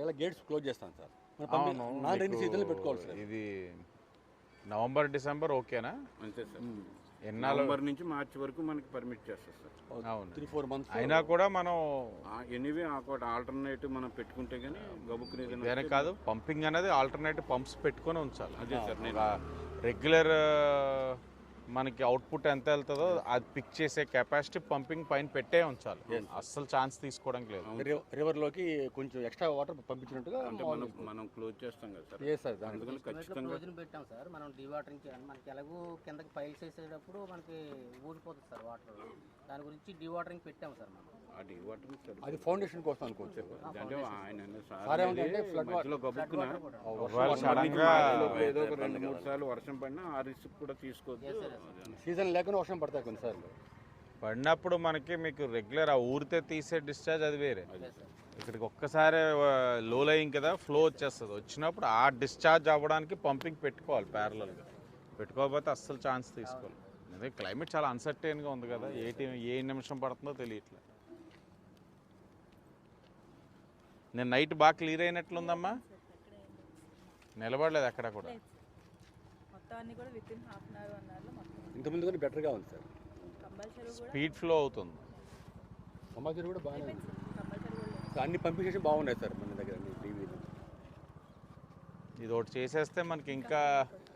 అక్కడ gates close చేస్తాను sir. Non rainy సీజన్లో పెట్టుకోవాలి సార్. ఇది నవంబర్ డిసెంబర్ ఓకేనా? అంతే సార్. నవంబర్ నుంచి మార్చి వరకు మనకి పర్మిట్ చేస్తారు సార్. అవును. త్రీ ఫోర్ మంత్స్ అయినా కూడా మనం ఎనీవే ఒకటి ఆల్టర్నేటివ్ మనం పెట్టుకుంటే కానీ గబుక్కుని కాదు పంపింగ్ అనేది ఆల్టర్నేటివ్ పంప్స్ పెట్టుకొని ఉంచాలి. అదే సార్ నేను రెగ్యులర్ మనకి అవుట్పుట్ ఎంత వెళ్తుందో అది పిక్ చేసే కెపాసిటీ పంపింగ్ పైన పెట్టే ఉంచాలి. అస్సలు ఛాన్స్ తీసుకోవడానికి లేదు. రివర్లోకి కొంచెం ఎక్స్ట్రా వాటర్ పంపించినట్టుగా అంటే మనం మనం క్లోజ్ చేస్తాం కదా సార్. ఏ సార్ అందుకని ఖచ్చితంగా రోజున పెట్టాం సార్. మనం డీవాటరింగ్ మనకి ఎలాగో కిందకి పైల్స్ వేసేటప్పుడు మనకి ఊడిపోతుంది సార్ వాటర్ దాని గురించి డీవాటరింగ్ పెట్టాం సార్ మనం. అది వాటర్ సార్ అది ఫౌండేషన్ కోసం అనుకోవచ్చు. ఏదో ఒక రెండు మూడు సార్లు వర్షం పడినా ఆ రిస్క్ కూడా తీసుకోవద్దు. సీజన్ లేకుండా వర్షం పడతాయి కొన్నిసార్లు. పడినప్పుడు మనకి మీకు రెగ్యులర్ ఆ ఊరితే తీసే డిశ్చార్జ్ అది వేరే. ఇక్కడికి ఒక్కసారి లో లయింగ్ కదా ఫ్లో వచ్చేస్తుంది. వచ్చినప్పుడు ఆ డిశ్చార్జ్ అవ్వడానికి పంపింగ్ పెట్టుకోవాలి ప్యారలల్గా పెట్టుకోకపోతే అస్సలు ఛాన్స్ తీసుకోవాలి. అదే క్లైమేట్ చాలా అన్సర్టైన్గా ఉంది కదా. ఏ టీ- ఏ నిమిషం పడుతుందో తెలియట్లేదు. నేను నైట్ బాగా క్లియర్ అయినట్లుందమ్మా? నిలబడలేదు ఎక్కడ కూడా. అన్ని కూడా ఇంతకుముందు కానీ బెటర్గా ఉంది సార్. కంపల్సరీ కూడా స్పీడ్ ఫ్లో అవుతుంది. కూడా బాగానే కంపల్సరీ కూడా. సో అన్ని పంపించేసి బాగున్నాయి సార్ మన దగ్గర అన్ని ఇది ఒకటి చేసేస్తే మనకి ఇంకా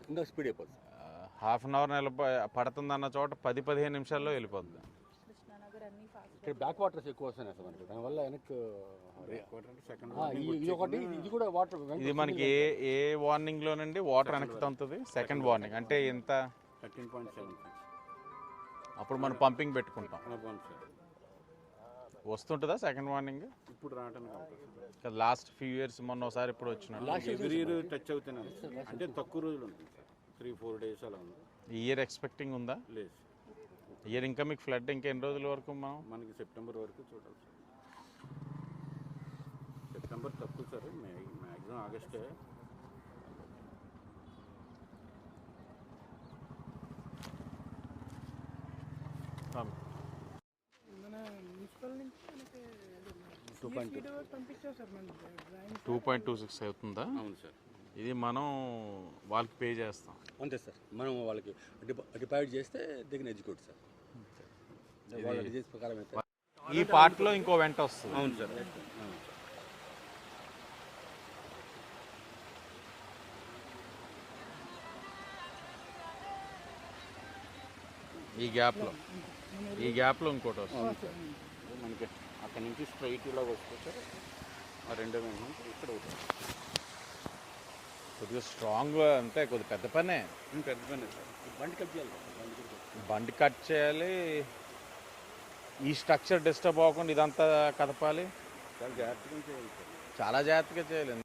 ఇంకా స్పీడ్ అయిపోతుంది హాఫ్ అన్ అవర్ నిలబ పడుతుందన్న చోట పది పదిహేను నిమిషాల్లో అన్ని ఫాస్ట్ ఇక్కడ బ్యాక్ వాటర్స్ ఎక్కువ వస్తున్నాయి సార్ మనకి. దానివల్ల వెనక్కి ఇది ఒకటి ఇది కూడా వాటర్ ఇది మనకి ఏ ఏ వార్నింగ్ లోనండి వాటర్ వెనక్కి తంతుంది? Second warning. అంటే ఎంత? థర్టీన్ పాయింట్ సెవెన్ అప్పుడు మనం పంపింగ్ పెట్టుకుంటాం. వస్తుంటుందా సెకండ్ వార్నింగ్ ఇప్పుడు రావడానికి లాస్ట్ ఫ్యూ ఇయర్స్ మొన్న ఒకసారి ఇప్పుడు వచ్చిన ఎవ్రీ ఇయర్ టచ్ అవుతున్నాను అంటే తక్కువ రోజులు ఉంటుంది త్రీ ఫోర్ డేస్ అలా ఉంది. ఈ ఇయర్ ఎక్స్పెక్టింగ్ ఉందా? లేదు. ఇయర్ ఇంకా మీకు ఫ్లడ్ ఇంకా ఎన్ని రోజుల వరకు మనం మనకి సెప్టెంబర్ వరకు చూడాలి సార్. సెప్టెంబర్ తక్కువ sir maximum ఆగస్టే. Two point two. Point two six అవుతుందా? అవును సార్. ఇది మనం వాళ్ళకి పే చేస్తాం. అంతే సార్. మనం వాళ్ళకి డిపా డిపాజిట్ చేస్తే దిగిన ఎగ్జిక్యూట్ సార్. ఈ పార్ట్లో ఇంకో వెంట వస్తుంది. అవును సార్. ఈ గ్యాప్లో. ఈ గ్యాప్లో ఇంకోటి వస్తుంది. మనకి అక్కడ నుంచి స్ట్రైట్ ఇలా వస్తే సార్ ఆ రెండో ఇక్కడ అవుతుంది కొద్దిగా స్ట్రాంగ్ అంటే కొద్దిగా పెద్ద పనే. పెద్ద పని సార్. బండి కట్ చేయాలి. బండి కట్ చేయాలి. ఈ స్ట్రక్చర్ డిస్టర్బ్ అవ్వకుండా ఇదంతా కదపాలి. చాలా జాగ్రత్తగా చేయాలి సార్. చాలా జాగ్రత్తగా చేయాలి. మూడు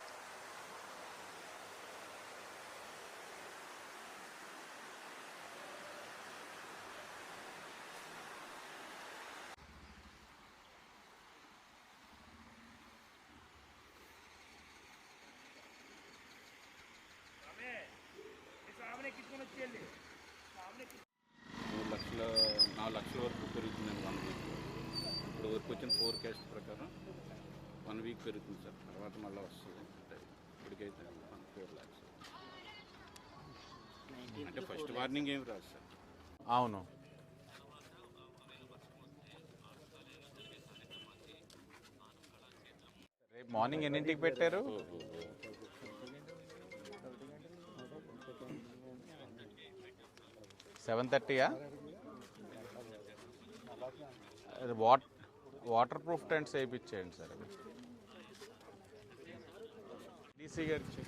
లక్షల నాలుగు లక్షల వరకు పెరుగుతుందండి వన్ వీక్. ఇప్పుడు వరకు వచ్చిన ఫోర్కాస్ట్ ప్రకారం వన్ వీక్ పెరుగుతుంది సార్. తర్వాత మళ్ళీ వస్తుంది. ఇప్పటికైతే ఫోర్ ల్యాక్స్. అంటే ఫస్ట్ వార్నింగ్ ఏమి రాదు సార్. అవును. రేపు మార్నింగ్ ఎన్నింటికి పెట్టారు? సెవెన్ థర్టీయా? వాట్ వాటర్ ప్రూఫ్ టెంట్స్ వేయించేయండి సార్ డీసీ గారికి